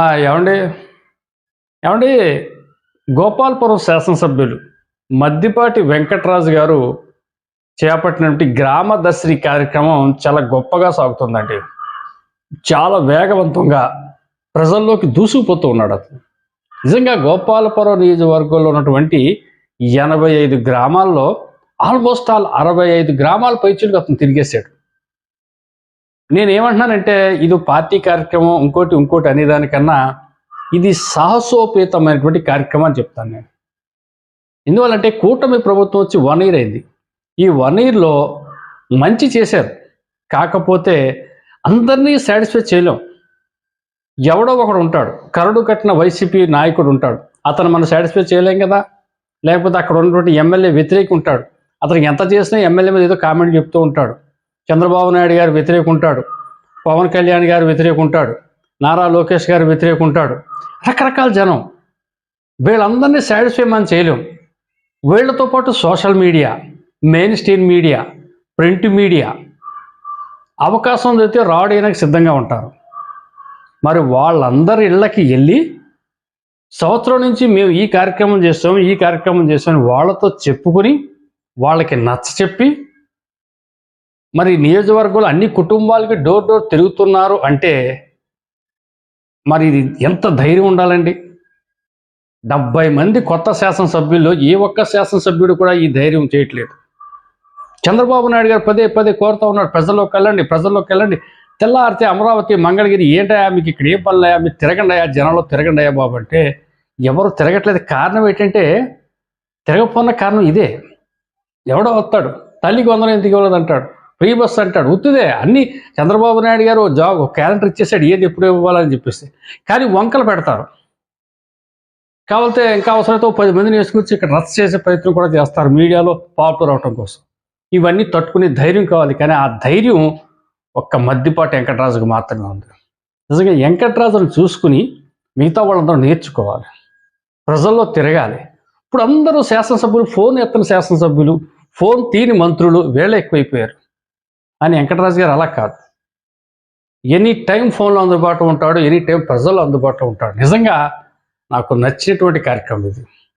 ఏమండి? ఏమండి? గోపాల్పురం శాసనసభ్యులు మద్దిపాటి వెంకటరాజు గారు చేపట్టినటువంటి గ్రామ దర్శిని కార్యక్రమం చాలా గొప్పగా సాగుతుందండి. చాలా వేగవంతంగా ప్రజల్లోకి దూసుకుపోతూ ఉన్నాడు అతను. నిజంగా గోపాలపురం నియోజకవర్గంలో ఉన్నటువంటి ఎనభై ఐదు గ్రామాల్లో ఆల్మోస్ట్ ఆల్ అరవై ఐదు గ్రామాల పైచులకు అతను తిరిగేశాడు. నేనేమంటున్నానంటే ఇది పార్టీ కార్యక్రమం ఇంకోటి ఇంకోటి అనేదానికన్నా ఇది సాహసోపేతమైనటువంటి కార్యక్రమం అని చెప్తాను నేను. ఎందువల్లంటే కూటమి ప్రభుత్వం వచ్చి వన్ ఇయర్ అయింది. ఈ వన్ ఇయర్లో మంచి చేశారు. కాకపోతే అందరినీ సాటిస్ఫై చేయలేం. ఎవడో ఒకడు ఉంటాడు. కరడు కట్టిన వైసీపీ నాయకుడు ఉంటాడు. అతను మనం సాటిస్ఫై చేయలేం కదా. లేకపోతే అక్కడ ఉన్నటువంటి ఎమ్మెల్యే వ్యతిరేకి ఉంటాడు. అతనికి ఎంత చేసినా ఎమ్మెల్యే మీద ఏదో కామెంట్ చెప్తూ ఉంటాడు. చంద్రబాబు నాయుడు గారు వ్యతిరేకుంటాడు. పవన్ కళ్యాణ్ గారు వ్యతిరేకుంటాడు. నారా లోకేష్ గారు వ్యతిరేకుంటాడు. రకరకాల జనం వీళ్ళందరినీ సాటిస్ఫై మనం చేయలేం. వీళ్ళతో పాటు social media mainstream media print media అవకాశం దొరికితే రావడానికి సిద్ధంగా ఉంటారు. మరి వాళ్ళందరి ఇళ్ళకి వెళ్ళి సంవత్సరం నుంచి మేము ఈ కార్యక్రమం చేస్తాం ఈ కార్యక్రమం చేస్తాం వాళ్ళతో చెప్పుకొని వాళ్ళకి నచ్చ చెప్పి మరి నియోజకవర్గంలో అన్ని కుటుంబాలకి డోర్ డోర్ తిరుగుతున్నారు అంటే మరి ఇది ఎంత ధైర్యం ఉండాలండి? డెబ్బై మంది కొత్త శాసనసభ్యుల్లో ఏ ఒక్క శాసనసభ్యుడు కూడా ఈ ధైర్యం చేయట్లేదు. చంద్రబాబు నాయుడు గారు పదే పదే కోరుతా ఉన్నాడు ప్రజల్లోకి వెళ్ళండి ప్రజల్లోకి వెళ్ళండి. తెల్లారితే అమరావతి మంగళగిరి ఏంటయా మీకు ఇక్కడ ఏం పనులయా మీరు తిరగండియా జనంలో తిరగండియా బాబు? అంటే ఎవరు తిరగట్లేదు. కారణం ఏంటంటే తిరగపోన్న కారణం ఇదే. ఎవడో వస్తాడు తల్లికి వందనం ఎందుకు ఇవ్వలేదు అంటాడు ఫ్రీ బస్ అంటాడు. ఉత్తుదే. అన్ని చంద్రబాబు నాయుడు గారు జాబ్ క్యాలెండర్ ఇచ్చేసాడు. ఏది ఎప్పుడు ఇవ్వాలని చెప్పేసి. కానీ వంకలు పెడతారు. కావాలంటే ఇంకా అవసరమైతే పది మందిని వేసుకొచ్చి ఇక్కడ రద్దు చేసే ప్రయత్నం కూడా చేస్తారు మీడియాలో పాపులర్ అవటం కోసం. ఇవన్నీ తట్టుకునే ధైర్యం కావాలి. కానీ ఆ ధైర్యం ఒక్క మద్దిపాటి వెంకటరాజుకు మాత్రమే ఉంది. నిజంగా వెంకటరాజును చూసుకుని మిగతా వాళ్ళందరూ నేర్చుకోవాలి. ప్రజల్లో తిరగాలి. ఇప్పుడు అందరూ శాసనసభ్యులు ఫోన్ ఎత్తని శాసనసభ్యులు ఫోన్ తీని మంత్రులు వేళ ఎక్కువైపోయారు. అని వెంకటరాజు గారు అలా కాదు. ఎనీ టైం ఫోన్లో అందుబాటులో ఉంటాడు ఎనీ టైం ప్రజల్లో అందుబాటులో ఉంటాడు. నిజంగా నాకు నచ్చినటువంటి కార్యక్రమం ఇది.